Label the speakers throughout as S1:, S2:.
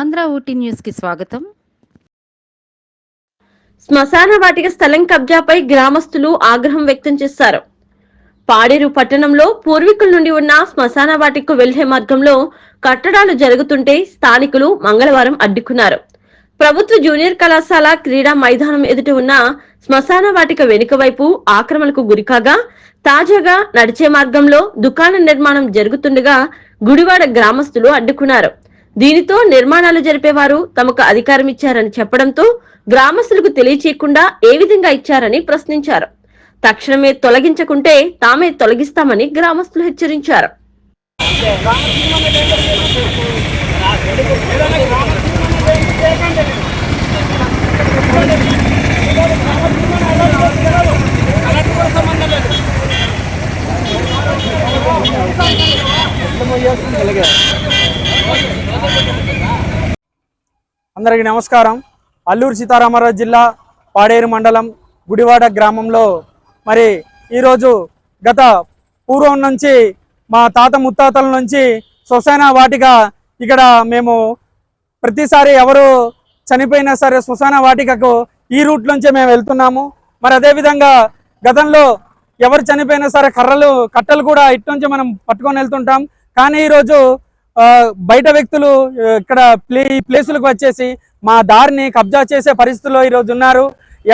S1: ఆంధ్ర ఊటీ న్యూస్కి స్వాగతం.
S2: శ్మశాన వాటిక స్థలం కబ్జాపై గ్రామస్తులు ఆగ్రహం వ్యక్తం చేశారు. పాడేరు పట్టణంలో పూర్వీకుల నుండి ఉన్న శ్మశాన వాటికకు వెళ్ళే మార్గంలో కట్టడాలు జరుగుతుంటే స్థానికులు మంగళవారం అడ్డుకున్నారు. ప్రభుత్వ జూనియర్ కళాశాల క్రీడా మైదానం ఎదుట ఉన్న శ్మశాన వాటిక వెనుక వైపు ఆక్రమణకు గురికాగా తాజాగా నడిచే మార్గంలో దుకాణ నిర్మాణం జరుగుతుండగా గుడివాడ గ్రామస్తులు అడ్డుకున్నారు. దీనితో నిర్మాణాలు జరిపేవారు తమకు అధికారం ఇచ్చారని చెప్పడంతో గ్రామస్తులకు తెలియచేయకుండా ఏ విధంగా ఇచ్చారని ప్రశ్నించారు. తక్షణమే తొలగించకుంటే తామే తొలగిస్తామని గ్రామస్తులు హెచ్చరించారు.
S3: అందరికీ నమస్కారం. అల్లూరు సీతారామరాజు జిల్లా పాడేరు మండలం గుడివాడ గ్రామంలో మరి ఈరోజు గత పూర్వం నుంచి మా తాత ముత్తాతల నుంచి శ్మశాన వాటిక ఇక్కడ మేము ప్రతిసారి ఎవరు చనిపోయినా సరే శ్మశాన వాటికకు ఈ రూట్ నుంచే మేము వెళ్తున్నాము. మరి అదేవిధంగా గతంలో ఎవరు చనిపోయినా సరే కర్రలు కట్టలు కూడా ఇటు నుంచి మనం పట్టుకొని వెళ్తుంటాం. కానీ ఈరోజు బయట వ్యక్తులు ఇక్కడ ప్లే ఈ ప్లేసులకు వచ్చేసి మా దారిని కబ్జా చేసే పరిస్థితుల్లో ఈరోజు ఉన్నారు.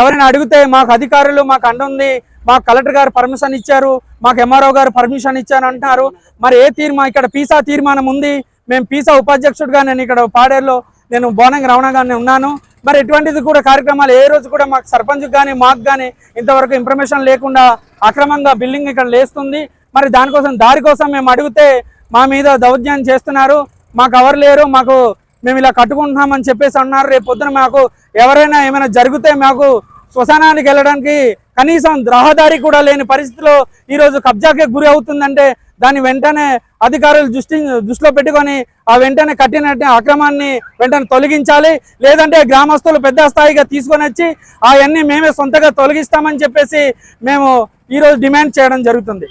S3: ఎవరైనా అడిగితే మాకు అధికారులు మాకు అండ ఉంది మాకు కలెక్టర్ గారు పర్మిషన్ ఇచ్చారు మాకు ఎంఆర్ఓ గారు పర్మిషన్ ఇచ్చారు అంటున్నారు. మరి ఏ తీర్మానం ఇక్కడ పీసా తీర్మానం ఉంది. మేము పీసా ఉపాధ్యక్షుడిగా నేను ఇక్కడ పాడేరులో నేను బోనంగి రమణ గారిని ఉన్నాను. మరి ఎటువంటిది కూడా కార్యక్రమాలు ఏ రోజు కూడా మాకు సర్పంచ్ కానీ మాకు కానీ ఇంతవరకు ఇన్ఫర్మేషన్ లేకుండా అక్రమంగా బిల్డింగ్ ఇక్కడ లేస్తుంది. మరి దానికోసం దారి కోసం మేము అడిగితే మా మీద దౌర్జన్యం చేస్తున్నారు. మాకు ఎవరు లేరు. మాకు మేము ఇలా కట్టుకుంటున్నామని చెప్పేసి అన్నారు. రేపు పొద్దున మాకు ఎవరైనా ఏమైనా జరిగితే మాకు శ్మశానానికి వెళ్ళడానికి కనీసం రహదారి కూడా లేని పరిస్థితిలో ఈరోజు కబ్జాకే గురి అవుతుందంటే దాన్ని వెంటనే అధికారులు దృష్టి దృష్టిలో పెట్టుకొని ఆ వెంటనే కట్టిన అక్రమాన్ని వెంటనే తొలగించాలి. లేదంటే గ్రామస్తులు పెద్ద స్థాయిగా తీసుకొని వచ్చి అవన్నీ మేమే సొంతగా తొలగిస్తామని చెప్పేసి మేము ఈరోజు డిమాండ్ చేయడం జరుగుతుంది.